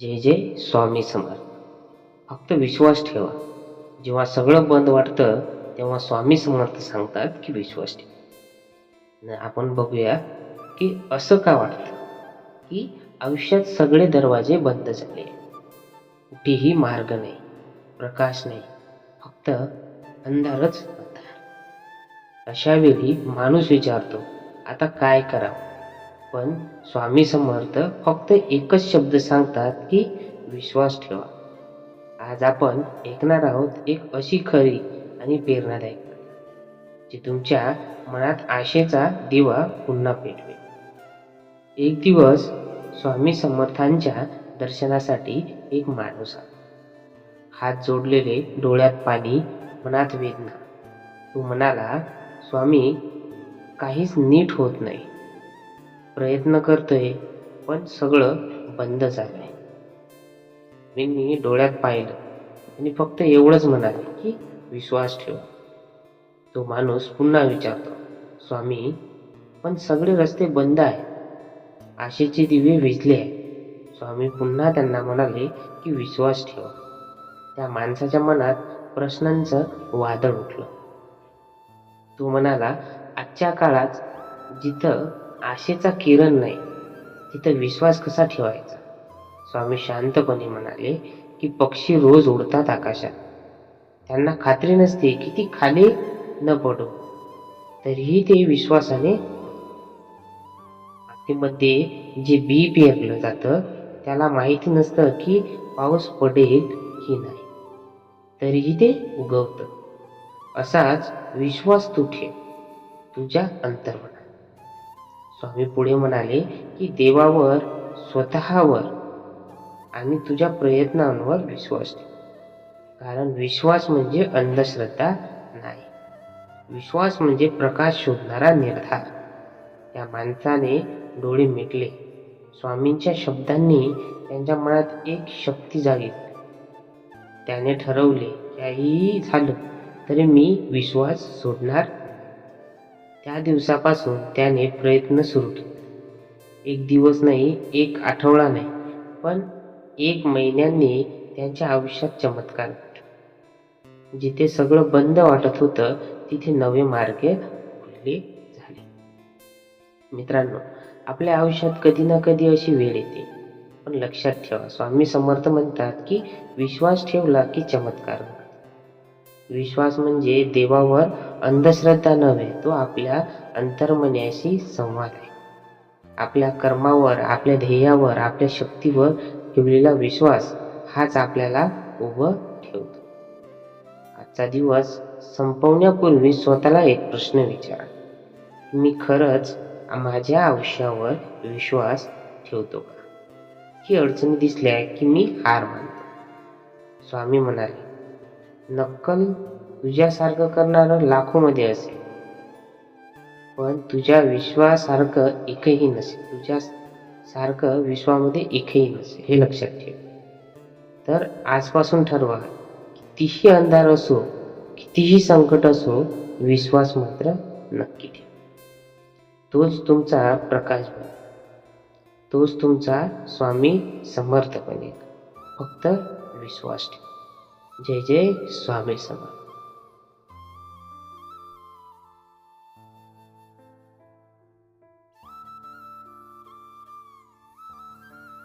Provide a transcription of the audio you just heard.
जय जय स्वामी समर्थ. फक्त विश्वास ठेवा. जेव्हा सगळं बंद वाटतं तेव्हा स्वामी समर्थ सांगतात की विश्वास ठेवा. न आपण बघूया की असं का वाटतं? की आयुष्यात सगळे दरवाजे बंद झाले कुठेही मार्ग नाही प्रकाश नाही फक्त अंधारच अंधार. अशावेळी माणूस विचारतो आता काय करावं? पण स्वामी समर्थ फक्त एकच शब्द सांगतात की विश्वास ठेवा. आज आपण ऐकणार आहोत एक अशी खरी आणि प्रेरणादायक जी तुमच्या मनात आशेचा दिवा पुन्हा पेटवेल. एक दिवस स्वामी समर्थांच्या दर्शनासाठी एक माणूस आला. हात जोडलेले डोळ्यात पाणी मनात वेदना. तो म्हणाला स्वामी काहीच नीट होत नाही. प्रयत्न करतोय पण सगळं बंद झालंय. मी डोळ्यात पाहिलं. आणि फक्त एवढंच म्हणाले की विश्वास ठेव. तो माणूस पुन्हा विचारतो स्वामी पण सगळे रस्ते बंद आहेत. आशेचे दिवे विजले आहे स्वामी पुन्हा त्यांना म्हणाले की विश्वास ठेवा. त्या माणसाच्या मनात प्रश्नांचं वादळ उठलं. तो म्हणाला आजच्या काळात जिथं आशेचा किरण नाही. तिथं विश्वास कसा ठेवायचा? स्वामी शांतपणे म्हणाले की पक्षी रोज उडतात आकाशात. त्यांना खात्री नसते की ती खाली न पडो. तरीही ते विश्वासाने मातीमध्ये जे बी पेरलं जातं त्याला माहिती नसतं की पाऊस पडेल की नाही. तरीही ते उगवतं. असाच विश्वास तू ठेव. तुझ्या अंतर्मनात. स्वामी पुढे म्हणाले की देवावर स्वतःवर आणि तुझ्या प्रयत्नांवर विश्वास ठेव. कारण विश्वास म्हणजे अंधश्रद्धा नाही. विश्वास म्हणजे प्रकाश शोधणारा निर्धार. त्या माणसाने डोळे मिटले. स्वामींच्या शब्दांनी त्यांच्या मनात एक शक्ती जागी त्याने ठरवले काहीही झालं तरी मी विश्वास सोडणार त्या दिवसापासून त्याने प्रयत्न सुरू केले. एक दिवस नाही एक आठवडा नाही पण एक महिन्यांनी त्यांच्या आयुष्यात चमत्कार जिथे सगळं बंद वाटत होतं तिथे नवे मार्ग खुले झाले. मित्रांनो आपल्या आयुष्यात कधी ना कधी अशी वेळ येते. पण लक्षात ठेवा स्वामी समर्थ म्हणतात की विश्वास ठेवला की चमत्कार विश्वास म्हणजे देवावर अंधश्रद्धा नव्हे तो आपल्या अंतर्मन्याशी संवाद आहे. आपल्या कर्मावर आपल्या ध्येयावर आपल्या शक्तीवर ठेवलेला विश्वास हाच आपल्याला उभं ठेवतो. आजचा दिवस संपवण्यापूर्वी स्वतःला एक प्रश्न विचारा. मी खरंच माझ्या आयुष्यावर विश्वास ठेवतो का? ही अडचणी दिसल्या की मी हार मानतो. स्वामी म्हणाले नक्कल तुझ्यासारखं करणारं लाखोमध्ये असेल. पण तुझ्या विश्वासारखं एकही नसेल. तुझ्या सारखं विश्वामध्ये एकही नसेल हे लक्षात ठेव. तर आजपासून ठरवा कितीही अंधार असो कितीही संकट असो विश्वास मात्र नक्की ठेव. तोच तुमचा प्रकाश बनेल. तोच तुमचा स्वामी समर्थ बनेल. फक्त विश्वास ठेव. जय जय स्वामी समर्थ.